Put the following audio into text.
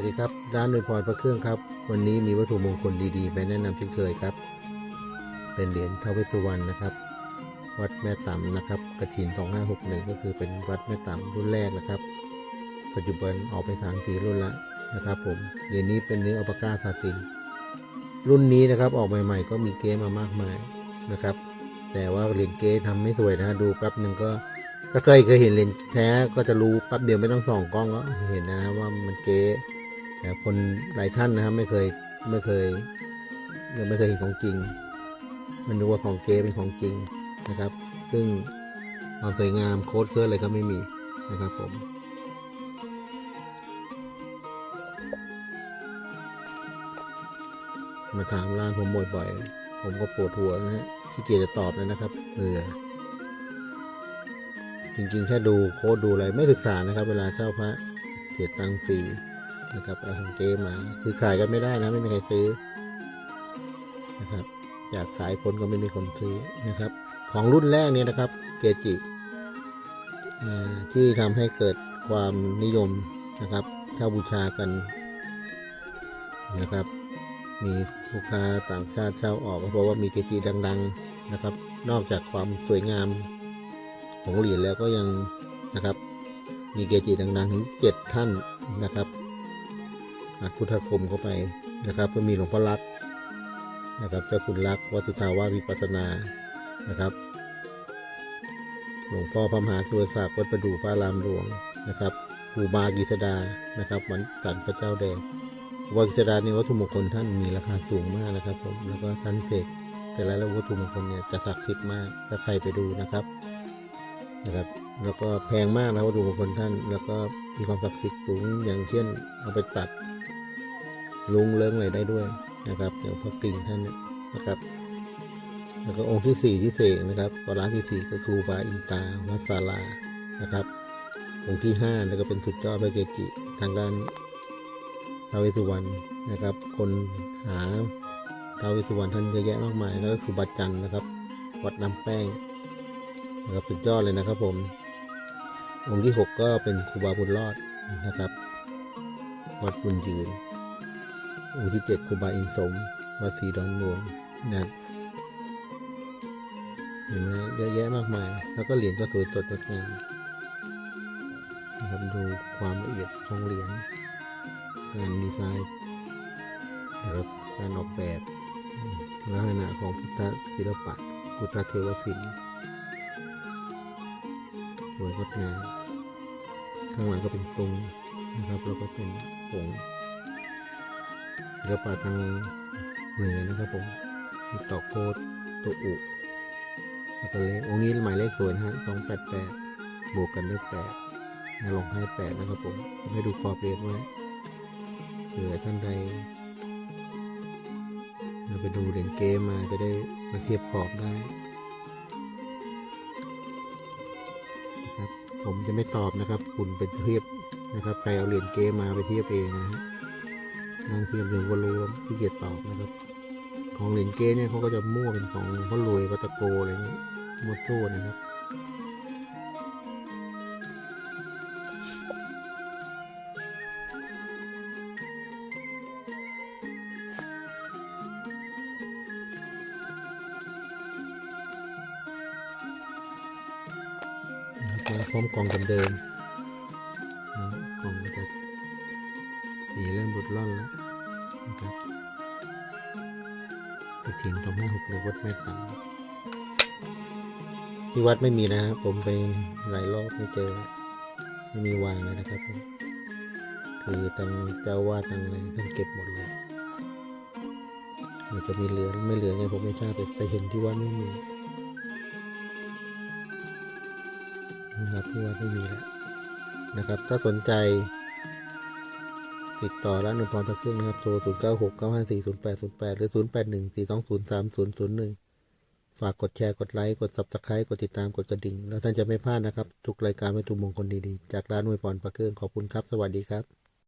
วัสดีครับร้านอวยพรพระเครื่องครับ วันนี้มีวัตถุมงคลดีๆมาแนะนำเช่นเคยครับ เป็นเหรียญท้าวเวสุวรรณนะครับ วัดแม่ต่ำนะครับกระถิน2561 ก็คือเป็นวัดแม่ต่ำรุ่นแรกนะครับ ปัจจุบันออกไปสามสีรุ่นละนะครับ ผมเหรียญนี้เป็นเนื้ออัลปาก้าซาติน รุ่นนี้นะครับออกใหม่ๆ ก็มีเก๊มามากมายนะครับ แต่ว่าเหรียญเก๊ทำไม่สวยนะดูแป๊บหนึ่งก็ถ้าเคยเคยเห็นเหรียญแท้ก็จะรู้แป๊บเดียวไม่ต้องส่องกล้องก็เห็นนะครับว่ามันเก๊ แต่คนหลายท่านนะครับไม่เคยไม่เคยยังไม่เคยเห็นของจริง มันนึกว่าของเก๊เป็นของจริงนะครับ ซึ่งความสวยงามโค้ดเคิร์ดอะไรก็ไม่มีนะครับผมมาถามร้านผมบ่อยๆ ผมก็ปวดหัวนะฮะขี้เกียจจะตอบเลยนะครับเบื่อจริงๆ แค่ดูโค้ดดูอะไรไม่ศึกษานะครับ เวลาเช่าพระเสียตังค์ฟรี นะครับเอาของเกมมาซื้อขายกันไม่ได้นะไม่มีใครซื้อนะครับอยากขายคนก็ไม่มีคนซื้อนะครับ ของรุ่นแรกเนี่ยนะครับเกจิที่ทำให้เกิดความนิยมนะครับเช่าบูชากันนะครับ มีลูกค้าต่างชาติเช่าออกก็เพราะว่ามีเกจิดัง ๆนะครับ นอกจากความสวยงามของเหรียญแล้วก็ยังนะครับ มีเกจิดังๆถึงเจ็ดท่านนะครับ พุทธคมเข้าไปนะครับก็มีหลวงพ่อรักนะครับเจ้าคุณรักวัดสุทาวาวิปัสนานะครับ หลวงพ่อพระมหาสุรศักดิ์วัดประดู่พระรามหลวงนะครับครูบากีสดานะครับวันตันพระเจ้าแดงวัตถุดาในวัตถุมงคลท่านมีราคาสูงมากนะครับผมแล้วก็ท่านเสกแต่ละวัตถุมงคลเนี่ยจะศักดิ์สิทธิ์มากถ้าใครไปดูนะครับนะครับ แล้วก็แพงมากนะวัตถุมงคลท่าน แล้วก็มีความศักดิ์สิทธิ์สูงอย่างเช่นเอาไปตัด ลุงเลิ้งอะไรได้ด้วยนะครับอย่างพระกริ่งท่านนะครับ แล้วก็องค์ที่สี่ที่เสกนะครับปราที่สี่ก็ครูบาอินตาวัดศาลานะครับ องค์ที่ห้าแล้วก็เป็นสุดยอดพระเกจิทางด้านท้าวเวสสุวรรณนะครับ คนหาท้าวเวสสุวรรณท่านเยอะแยะมากมายแล้วก็ครูบาจันนะครับ วัดน้ำแป้งนะครับสุดยอดเลยนะครับผม องค์ที่หกก็เป็นครูบาบุญรอดนะครับ วัดบุญยืน องค์ที่เจ็ดครูบาอินสมวัดศรีดอนมูลนะเห็นไหมเยอะแยะมากมาย แล้วก็เหรียญก็สวยสดงดงามนะครับดูความละเอียดของเหรียญงานดีไซน์นะครับการออกแบบลักษณะของพุทธศิลปะ พุทธเทวศิลป์สวยงดงามข้างหลังก็เป็นตรงนะครับ แล้วก็เป็นผง ศิลปะทางเหนือนะครับผมมีตอกโคดตัวอุแล้วก็เลของค์นี้หมายเลขสวยนะฮะสองแปดแปดบวกกันด้วยแปดลงท้แปดนะครับผมให้ดูขอบเรียนไว้เผื่อท่านใดเราไปดูเหรียญเกมมาจะได้มาเทียบขอบได้นะครับผมจะไม่ตอบนะครับ คุณไปเทียบนะครับ ใครเอาเหรียญเกมมาไปเทียบเองนะฮะ นั่งเทียบเองก็รู้ว่าที่เกียจตอบนะครับ ของเหรียญเกมเนี่ยเขาก็จะมั่วเป็นของพ่อรวยวัตโกอะไรเงี้ยมั่วโซ่นะครับนะครับมาพร้อมกองเดิมๆ สีเริ่อนแล้วนะครับกระถินตรงห้าหกเลยวัดไม่ต่ำที่วัดไม่มีนะครับผมไปหลายรอบไม่เจอ ไม่มีวางเลยนะครับคือทางเจ้าวาดทางอะไรท่านเก็บหมดเลยมันจะมีเหลือไม่เหลือไงผมไม่ทราบแต่ไปเห็นที่วัดไม่มีนะครับที่วัดไม่มีแล้วนะครับ ถ้าสนใจ ติดต่อร้านอุปกรณ์ตะเครื่องนะครับโทร 0 9 6 9 5 4 0 8 0 8 หรือ 0 8 1 4 2 0 3 0 0 1 ฝากกดแชร์ กดไลค์ กด subscribe กดติดตาม กดกระดิ่ง แล้วท่านจะไม่พลาดนะครับ ทุกรายการวัตถุมงคลดีๆ จากร้านอุปกรประเครื่องขอบคุณครับ สวัสดีครับ